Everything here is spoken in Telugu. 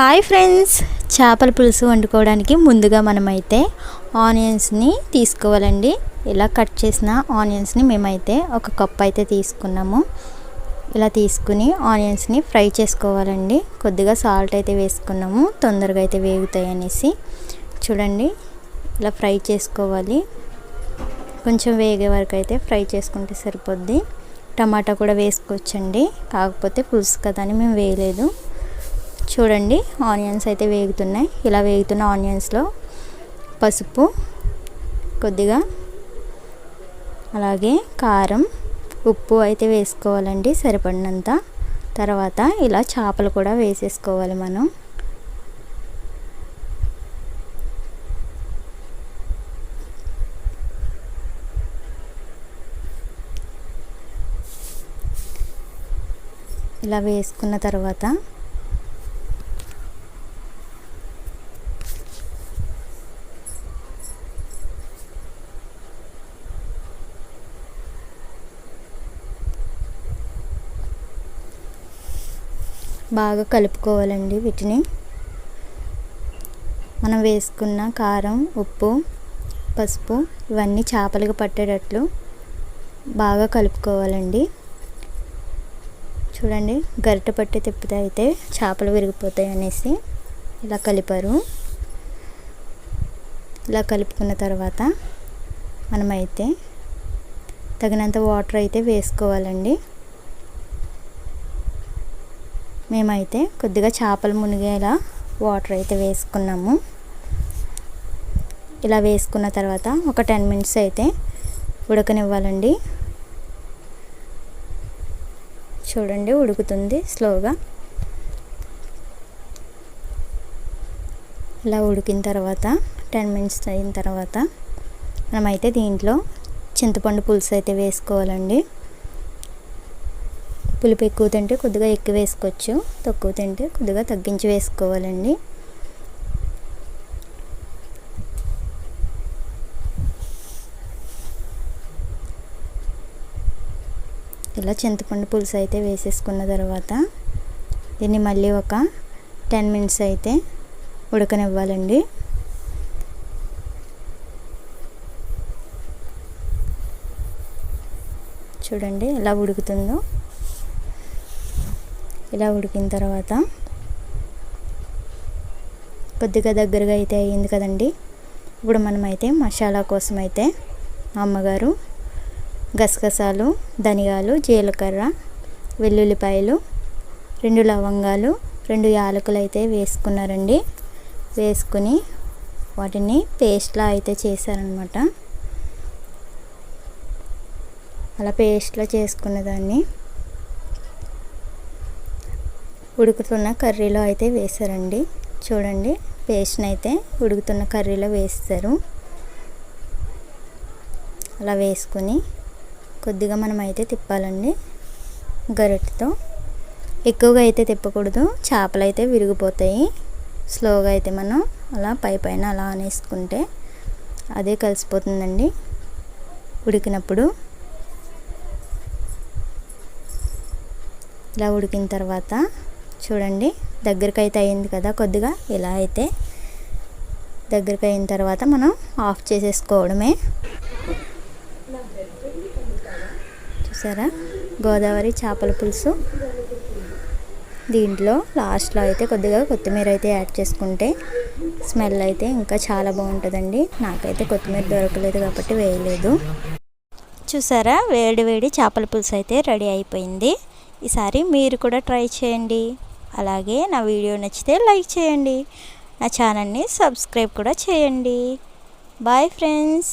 Hi friends. చేపల పులుసు వండుకోవడానికి ముందుగా మనమైతే ఆనియన్స్ని తీసుకోవాలండి. ఇలా కట్ చేసిన ఆనియన్స్ని మేమైతే ఒక కప్ అయితే తీసుకున్నాము. ఇలా తీసుకుని ఆనియన్స్ని ఫ్రై చేసుకోవాలండి. కొద్దిగా సాల్ట్ అయితే వేసుకున్నాము. తొందరగా అయితే వేగుతాయి అనేసి చూడండి ఇలా ఫ్రై చేసుకోవాలి. కొంచెం వేగే వరకు అయితే ఫ్రై చేసుకుంటే సరిపోద్ది. టమాటా కూడా వేసుకోవచ్చండి. కాకపోతే పులుసు కదా అని మేము వేయలేదు. చూడండి ఆనియన్స్ అయితే వేగుతున్నాయి. ఇలా వేగుతున్న ఆనియన్స్లో పసుపు కొద్దిగా అలాగే కారం ఉప్పు అయితే వేసుకోవాలండి సరిపడినంత. తర్వాత ఇలా చేపలు కూడా వేసేసుకోవాలి మనం. ఇలా వేసుకున్న తర్వాత బాగా కలుపుకోవాలండి వీటిని. మనం వేసుకున్న కారం ఉప్పు పసుపు ఇవన్నీ చేపలకు పట్టేటట్లు బాగా కలుపుకోవాలండి. చూడండి గరిట పట్టి తిప్పితే అయితే చేపలు విరిగిపోతాయి అనేసి ఇలా కలిపారు. ఇలా కలుపుకున్న తర్వాత మనమైతే తగినంత వాటర్ అయితే వేసుకోవాలండి. మేమైతే కొద్దిగా చేపలు మునిగేలా వాటర్ అయితే వేసుకున్నాము. ఇలా వేసుకున్న తర్వాత ఒక టెన్ మినిట్స్ అయితే ఉడకనివ్వాలండి. చూడండి ఉడుకుతుంది స్లోగా. ఇలా ఉడికిన తర్వాత టెన్ మినిట్స్ అయిన తర్వాత మనమైతే దీంట్లో చింతపండు పులుసు అయితే వేసుకోవాలండి. పులుపు ఎక్కువ తింటే కొద్దిగా ఎక్కువ వేసుకోవచ్చు. తక్కువ తింటే కొద్దిగా తగ్గించి వేసుకోవాలండి. ఇలా చింతపండు పులుసు అయితే వేసేసుకున్న తర్వాత దీన్ని మళ్ళీ ఒక టెన్ మినిట్స్ అయితే ఉడకనివ్వాలండి. చూడండి ఎలా ఉడుకుతుందో. ఇలా ఉడికిన తర్వాత కొద్దిగా దగ్గరగా అయితే అయ్యింది కదండి. ఇప్పుడు మనమైతే మసాలా కోసం అయితే అమ్మగారు గసగసాలు ధనియాలు జీలకర్ర వెల్లుల్లిపాయలు రెండు లవంగాలు రెండు యాలకులు అయితే వేసుకున్నారండి. వేసుకుని వాటిని పేస్ట్లా అయితే చేశారనమాట అలా పేస్ట్లా చేసుకున్న దాన్ని ఉడుకుతున్న కర్రీలో అయితే వేసారండి చూడండి పేస్ట్ని అయితే ఉడుకుతున్న కర్రీలో వేస్తారు. అలా వేసుకొని కొద్దిగా మనం అయితే తిప్పాలండి గరిటతో. ఎక్కువగా అయితే తిప్పకూడదు చేపలు అయితే విరిగిపోతాయి. స్లోగా అయితే మనం అలా పై పైన అలా అనేసుకుంటే అదే కలిసిపోతుందండి ఉడికినప్పుడు. ఇలా ఉడికిన తర్వాత చూడండి దగ్గరికి అయితే అయింది కదా కొద్దిగా. ఇలా అయితే దగ్గరికి అయిన తర్వాత మనం ఆఫ్ చేసేసుకోవడమే. చూసారా? గోదావరి చేపల పులుసు. దీంట్లో లాస్ట్లో అయితే కొద్దిగా కొత్తిమీర అయితే యాడ్ చేసుకుంటే స్మెల్ అయితే ఇంకా చాలా బాగుంటుందండి. నాకైతే కొత్తిమీర దొరకలేదు కాబట్టి వేయలేదు. చూసారా? వేడి వేడి చేపల పులుసు అయితే రెడీ అయిపోయింది. ఈసారి మీరు కూడా ట్రై చేయండి. అలాగే నా వీడియో నచ్చితే లైక్ చేయండి. నా ఛానల్ని సబ్స్క్రైబ్ కూడా చేయండి. Bye friends.